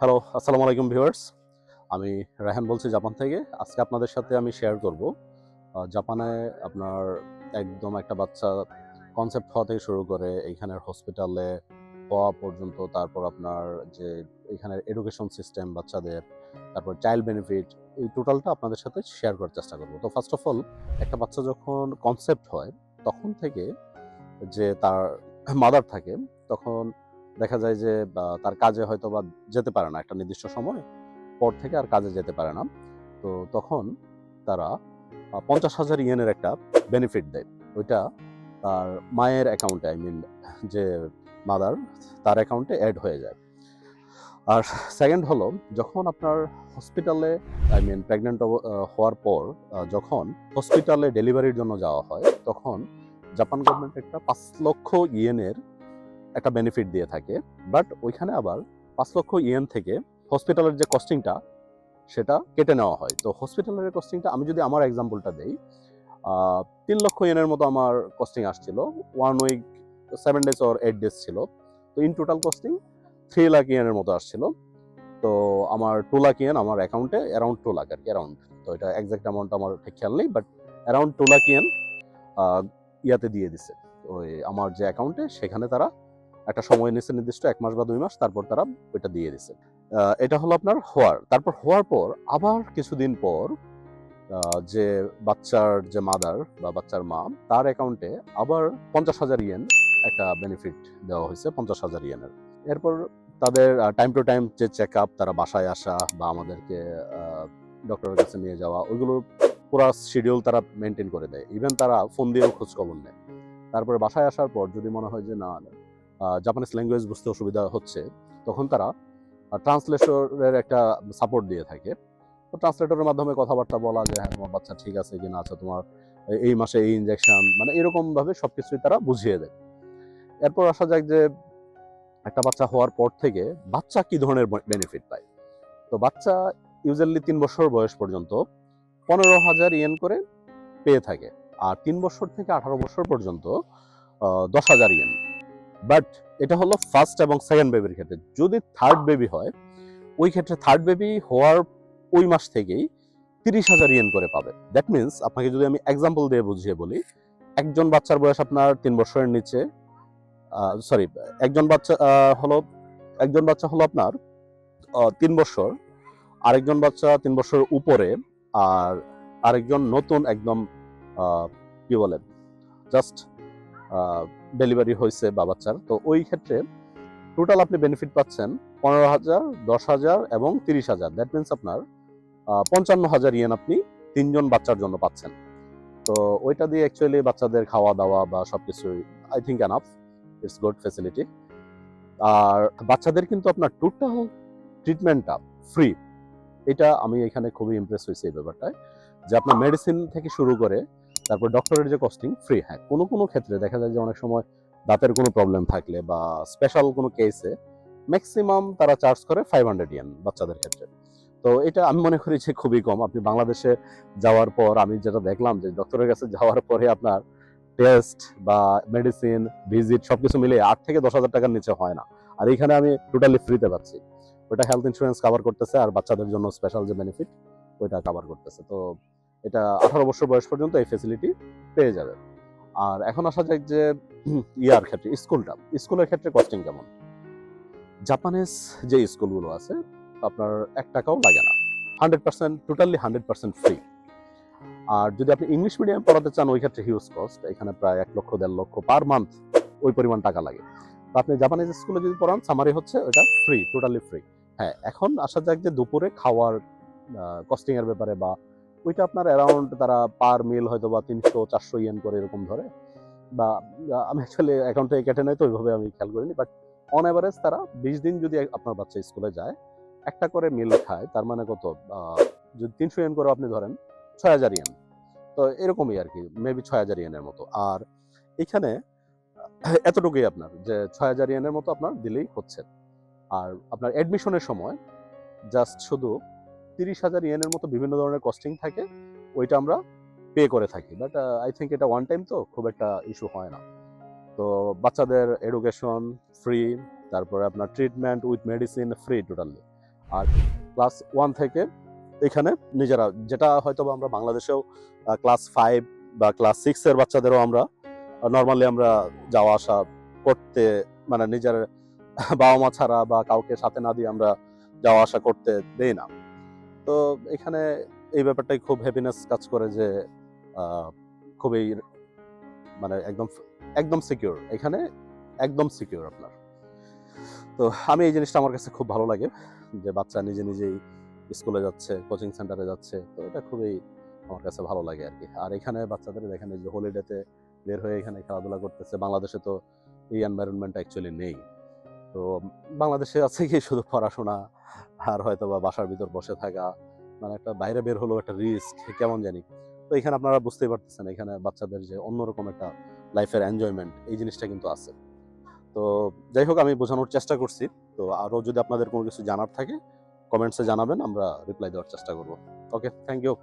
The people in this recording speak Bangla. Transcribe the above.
হ্যালো আসসালামু আলাইকুম ভিউয়ার্স আমি রায়হান বলছি জাপান থেকে। আজকে আপনাদের সাথে আমি শেয়ার করব। জাপানে আপনার একদম একটা বাচ্চা কনসেপ্ট হওয়া থেকে শুরু করে এইখানের হসপিটালে হওয়া পর্যন্ত, তারপর আপনার যে এখানের এডুকেশন সিস্টেম বাচ্চাদের, তারপর চাইল্ড বেনিফিট এই টোটালটা আপনাদের সাথে শেয়ার করার চেষ্টা করব। তো ফার্স্ট অফ অল একটা বাচ্চা যখন কনসেপ্ট হয়, তখন থেকে যে তার মাদার থাকে, তখন দেখা যায় যে তার কাজে হয়তো বা যেতে পারে না একটা নির্দিষ্ট সময়, পর থেকে আর কাজে যেতে পারে না। তো তখন তারা পঞ্চাশ হাজার ইয়েনের একটা বেনিফিট দেয়। ওইটা তার মায়ের অ্যাকাউন্টে আই মিন যে মাদার তার অ্যাকাউন্টে অ্যাড হয়ে যায়। আর সেকেন্ড হলো, যখন আপনার হসপিটালে আই মিন প্রেগনেন্ট হওয়ার পর যখন হসপিটালে ডেলিভারির জন্য যাওয়া হয়, তখন জাপান গভর্নমেন্ট একটা পাঁচ লক্ষ ইয়েনের একটা বেনিফিট দিয়ে থাকে বাট ওইখানে আবার পাঁচ লক্ষ ইয়েন থেকে হসপিটালের যে কস্টিংটা সেটা কেটে নেওয়া হয়। তো হসপিটালের কস্টিংটা আমি যদি আমার এক্সাম্পলটা দেই তিন লক্ষ ইয়েনের মতো আমার কস্টিং আসছিল one week seven days or eight days ছিল। তো in total costing three lakh ইয়েনের মতো আসছিল। তো আমার টু লাখ ইয়েন আমার অ্যাকাউন্টে অ্যারাউন্ড টু লাখ আর কি অ্যারাউন্ড তো এটা এক্সাক্ট অ্যামাউন্ট আমার ঠিক খেয়াল নেই but around two lakh yen ইয়াতে দিয়ে দিছে। ওই আমার যে অ্যাকাউন্টে সেখানে তারা একটা সময় নিচ্ছে নির্দিষ্ট এক মাস বা দুই মাস তারপর তারা ওইটা দিয়ে আহ, এটা হলো আপনার হওয়ার। তারপর হওয়ার পর আবার কিছুদিন পর যে বাচ্চার যে মাদার বা বাচ্চার মা তার অ্যাকাউন্টে আবার পঞ্চাশ হাজার ইয়েন একটা বেনিফিট দেওয়া হয়েছে পঞ্চাশ হাজার ইয়েনের এরপর তাদের টাইম টু টাইম যে চেক আপ তারা বাসায় আসা বা আমাদেরকে ডক্টরের কাছে নিয়ে যাওয়া ওইগুলোর পুরো শিডিউল তারা মেনটেন করে দেয়। ইভেন তারা ফোন দিয়েও খোঁজ খবর নেয়। তারপরে বাসায় আসার পর যদি মনে হয় যে না জাপানিজ ল্যাঙ্গুয়েজ বুঝতে অসুবিধা হচ্ছে, তখন তারা ট্রান্সলেটরের একটা সাপোর্ট দিয়ে থাকে। তো ট্রান্সলেটরের মাধ্যমে কথাবার্তা বলা যে হ্যাঁ তোমার বাচ্চা ঠিক আছে কিনা? আচ্ছা তোমার এই মাসে এই ইঞ্জেকশন মানে এরকমভাবে সব কিছুই তারা বুঝিয়ে দেয়। এরপর আসা যাক যে, একটা বাচ্চা হওয়ার পর থেকে বাচ্চা কি ধরনের বেনিফিট পায়? তো বাচ্চা ইউজুয়ালি তিন বছর বয়স পর্যন্ত পনেরো হাজার ইয়েন করে পেয়ে থাকে, আর তিন বছর থেকে আঠারো বছর পর্যন্ত দশ হাজার ইয়েন বাট এটা হলো ফার্স্ট এবং সেকেন্ড বেবির ক্ষেত্রে। যদি থার্ড বেবি হয়, ওই ক্ষেত্রে থার্ড বেবি হওয়ার ওই মাস থেকেই তিরিশ হাজার ইয়েন করে পাবে। দ্যাট মিনস আপনাকে যদি আমি এক্সাম্পল দিয়ে বুঝিয়ে বলি, একজন বাচ্চার বয়স আপনার তিন বছরের নিচে সরি একজন বাচ্চা হলো, একজন বাচ্চা হলো আপনার তিন বছর, আরেকজন বাচ্চা তিন বছরের উপরে, আর আরেকজন নতুন একদম কি বলে জাস্ট ডেলিভারি হয়েছে বাচ্চার। তো ওই ক্ষেত্রে টোটাল আপনি বেনিফিট পাচ্ছেন পনেরো হাজার, দশ হাজার এবং তিরিশ হাজার। দ্যাট মিনস আপনার পঞ্চান্ন হাজার ইয়েন আপনি তিনজন বাচ্চার জন্য পাচ্ছেন। তো ওইটা দিয়ে অ্যাকচুয়ালি বাচ্চাদের খাওয়া দাওয়া বা সবকিছু I think enough it's good facility আর বাচ্চাদের কিন্তু আপনার টোটাল ট্রিটমেন্টটা ফ্রি এটা আমি এখানে খুবই ইমপ্রেস হয়েছি এই ব্যাপারটায়। যে আপনার মেডিসিন থেকে শুরু করে তারপর ডক্টরের যে কস্টিং ফ্রি হ্যাঁ কোনো কোনো ক্ষেত্রে দেখা যায় যে অনেক সময় দাঁতের কোনো প্রবলেম থাকলে বা স্পেশাল কোনো কেসে ম্যাক্সিমাম তারা চার্জ করে ফাইভ হান্ড্রেড ইয়েন বাচ্চাদের ক্ষেত্রে। তো এটা আমি মনে করি যে খুবই কম। আপনি বাংলাদেশে যাওয়ার পর আমি যেটা দেখলাম যে ডক্টরের কাছে যাওয়ার পরে আপনার টেস্ট বা মেডিসিন ভিজিট সবকিছু মিলে আট থেকে দশ হাজার টাকার নিচে হয় না। আর এখানে আমি টোটালি ফ্রিতে পাচ্ছি। ওটা হেলথ ইন্স্যুরেন্স কভার করতেছে আর বাচ্চাদের জন্য স্পেশাল যে বেনিফিট ওইটা কভার করতেছে। তো এটা আঠারো বছর বয়স পর্যন্ত এই ফেসিলিটি পেয়ে যাবে। আর এখন আসা যাক যে, ইয়ার ক্ষেত্রে, স্কুলটা। স্কুলের ক্ষেত্রে কস্টিং কেমন? জাপানিজ যে স্কুলগুলো আছে, আপনার এক টাকাও লাগে না। Hundred percent totally hundred percent free আর যদি আপনি ইংলিশ মিডিয়াম পড়াতে চান, ওই ক্ষেত্রে হিউজ কস্ট এখানে প্রায় এক লক্ষ, দেড় লক্ষ পার মান্থ ওই পরিমাণ টাকা লাগে। তো আপনি জাপানিজ স্কুলে যদি পড়ান সামারি হচ্ছে ওটা ফ্রি টোটালি ফ্রি হ্যাঁ এখন আসা যাক যে দুপুরে খাওয়ার কস্টিং এর ব্যাপারে বা ওইটা আপনার অ্যারাউন্ড তারা পার মিল হয়তো বা তিনশো, চারশো ইয়েন করে এরকম ধরে। বা আমি অ্যাকচুয়ালি অ্যাকাউন্টে কেটে নেয় তো, ওইভাবে আমি খেয়াল করিনি। বাট অন অ্যাভারেজ তারা বিশ দিন যদি আপনার বাচ্চা স্কুলে যায়, একটা করে মিল খায়, তার মানে কত? যদি তিনশো ইয়েন করে আপনি ধরেন ছয় হাজার ইয়েন তো এরকমই আর কি মেবি ছয় হাজার ইয়েনের মতো। আর এখানে এতটুকুই আপনার, যে ছয় হাজার ইয়েনের মতো আপনার দিলেই হচ্ছে। আর আপনার অ্যাডমিশনের সময় জাস্ট শুধু তিরিশ হাজার ইয়েনের মতো বিভিন্ন ধরনের কস্টিং থাকে, ওইটা আমরা পে করে থাকি। বাট আই থিঙ্ক এটা ওয়ান টাইম তো খুব একটা ইস্যু হয় না। তো বাচ্চাদের এডুকেশন ফ্রি তারপরে আপনার treatment with medicine free totally R class one থেকে এখানে নিজেরা, যেটা হয়তো আমরা বাংলাদেশেও ক্লাস ফাইভ বা ক্লাস সিক্সের বাচ্চাদেরও আমরা নর্মালি আমরা যাওয়া আসা করতে মানে নিজের বাবা মা ছাড়া বা কাউকে সাথে না দিয়ে আমরা যাওয়া আসা করতে দেই না। তো এখানে এই ব্যাপারটাই খুব হ্যাপিনেস কাজ করে যে খুবই মানে একদম একদম সিকিউর এখানে একদম সিকিউর আপনার। তো আমি এই জিনিসটা আমার কাছে খুব ভালো লাগে যে, বাচ্চা নিজে নিজেই স্কুলে যাচ্ছে কোচিং সেন্টারে যাচ্ছে, তো এটা খুবই আমার কাছে ভালো লাগে আর কি আর এখানে বাচ্চাদের এই যে হলিডেতে বের হয়ে এখানে খেলাধুলা করতেছে, বাংলাদেশে তো এই এনভায়রনমেন্ট অ্যাকচুয়ালি নেই। তো বাংলাদেশে আছে কি শুধু পড়াশোনা আর হয়তো বা বাসার ভিতর বসে থাকা মানে একটা বাইরে বের হলো একটা রিস্ক কেমন জানি। তো এখানে আপনারা বুঝতেই পারতেছেন, এখানে বাচ্চাদের যে অন্যরকম একটা লাইফের এনজয়মেন্ট এই জিনিসটা কিন্তু আছে। তো যাই হোক, আমি বোঝানোর চেষ্টা করছি। তো আরও যদি আপনাদের কোনো কিছু জানার থাকে কমেন্টসে জানাবেন, আমরা রিপ্লাই দেওয়ার চেষ্টা করব। Okay thank you